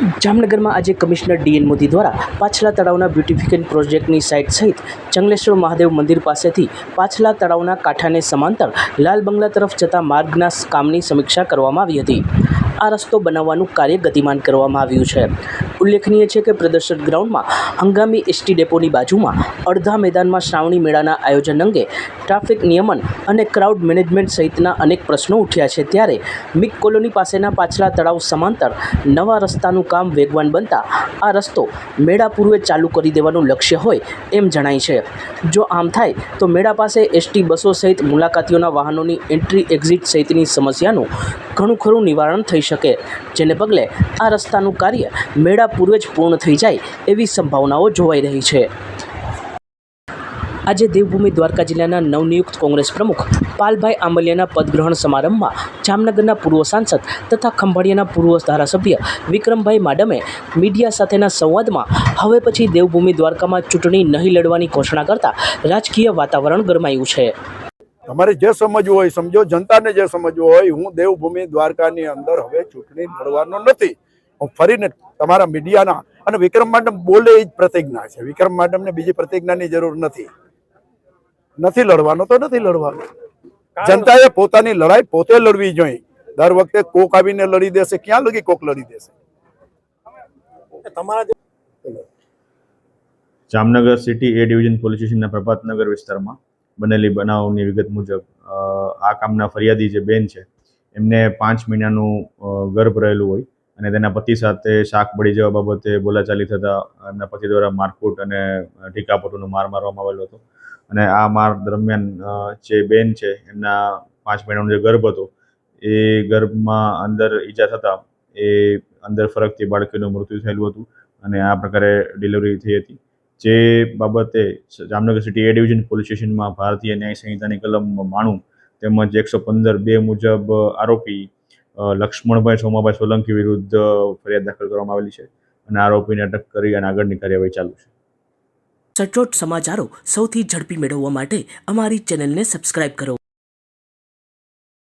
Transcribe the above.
જામનગરમાં આજે commissioner DN Modi દ્વારા પાછલા તળાવના બ્યુટિફિકેશન પ્રોજેક્ટની સાઇટ સહિત ચંગલેશ્વર મહાદેવ મંદિર પાસેથી પાછલા તળાવના કાંઠાને સમાંતર લાલ બંગલા તરફ જતા માર્ગના કામની સમીક્ષા કરવામાં આવી હતી. આ રસ્તો બનાવવાનું કાર્ય ગતિમાન કરવામાં આવ્યું છે. ઉલ્લેખનીય છે કે પ્રદર્શન ગ્રાઉન્ડમાં હંગામી એસટી ડેપોની બાજુમાં અડધા મેદાનમાં શ્રાવણી મેળાના આયોજન અંગે ટ્રાફિક નિયમન અને ક્રાઉડ મેનેજમેન્ટ સહિતના અનેક પ્રશ્નો ઉઠ્યા છે ત્યારે મિક કોલોની પાસેના પાછલા તળાવ સમાંતર નવા રસ્તાનું કામ વેગવાન બનતા આ રસ્તો મેળા પૂર્વે ચાલુ કરી દેવાનું લક્ષ્ય હોય એમ જણાય છે. જો આમ થાય તો મેળા પાસે એસટી બસો સહિત મુલાકાતીઓના વાહનોની એન્ટ્રી એક્ઝિટ સહિતની સમસ્યાનું ઘણું ખરું નિવારણ થઈ શકે જેને પગલે આ રસ્તાનું કાર્ય મેળા પૂર્વે જ પૂર્ણ થઈ જાય એવી સંભાવનાઓ જોવાઈ રહી છે. આજે દેવભૂમિ દ્વારકા જિલ્લાના નવનિયુક્ત કોંગ્રેસ પ્રમુખ પાલભાઈ આંબલિયાના પદગ્રહણ સમારંભમાં જામનગરના પૂર્વ સાંસદ તથા ખંભાળિયાના પૂર્વ ધારાસભ્ય વિક્રમભાઈ માડમે મીડિયા સાથેના સંવાદમાં હવે પછી દેવભૂમિ દ્વારકામાં ચૂંટણી નહીં લડવાની ઘોષણા કરતા રાજકીય વાતાવરણ ગરમાયું છે. તમારે જે સમજવું હોય સમજો. જનતાને જે સમજવું હોય હું દેવભૂમિ દ્વારકાની અંદર હવે ચૂંટણી લડવાનો નથી. હું ફરીને તમારા મીડિયાના અને વિક્રમ માડમ બોલે એ જ પ્રતિજ્ઞા છે. વિક્રમ માડમને બીજી પ્રતિજ્ઞાની જરૂર નથી. નથી લડવાનો તો નથી લડવાનો. જનતાએ પોતાની લડાઈ પોતે લડવી જોઈએ. દર વખતે કોક આવીને લડી દેશે. ક્યાં લગી કોક લડી દેશે? Jamnagar city A division police સ્ટેશનના પ્રભાતનગર વિસ્તારમાં બનેલી બનાવની વિગત મુજબ આ કામના ફરિયાદી જે બેન છે, એમને પાંચ મહિનાનું ગર્ભ રહેલું હોય અને તેના પતિ સાથે શાક બળી જવા બાબતે બોલાચાલી થતાં એમના પતિ દ્વારા મારકૂટ અને ટીકાપટુનો માર મારવામાં આવેલો હતો. અને આ માર દરમિયાન જે બેન છે, એમના પાંચ મહિનાનો જે ગર્ભ હતો, એ ગર્ભમાં અંદર ઈજા થતાં એ અંદર ફરકથી બાળકીનું મૃત્યુ થયેલું હતું અને આ પ્રકારે ડિલિવરી થઈ હતી. જે બાબતે Jamnagar city A division police સ્ટેશનમાં ભારતીય ન્યાય સંહિતાની કલમ માણું તેમજ એકસો પંદર બે મુજબ આરોપી લક્ષ્મણભાઈ સોમાભાઈ સોલંકી વિરુદ્ધ ફરિયાદ દાખલ કરવામાં આવેલી છે અને આરોપીને અટક કરી અને આગળની કાર્યવાહી ચાલુ છે. સચોટ સમાચારો સૌથી ઝડપી મેળવવા માટે અમારી ચેનલને સબસ્ક્રાઇબ કરો.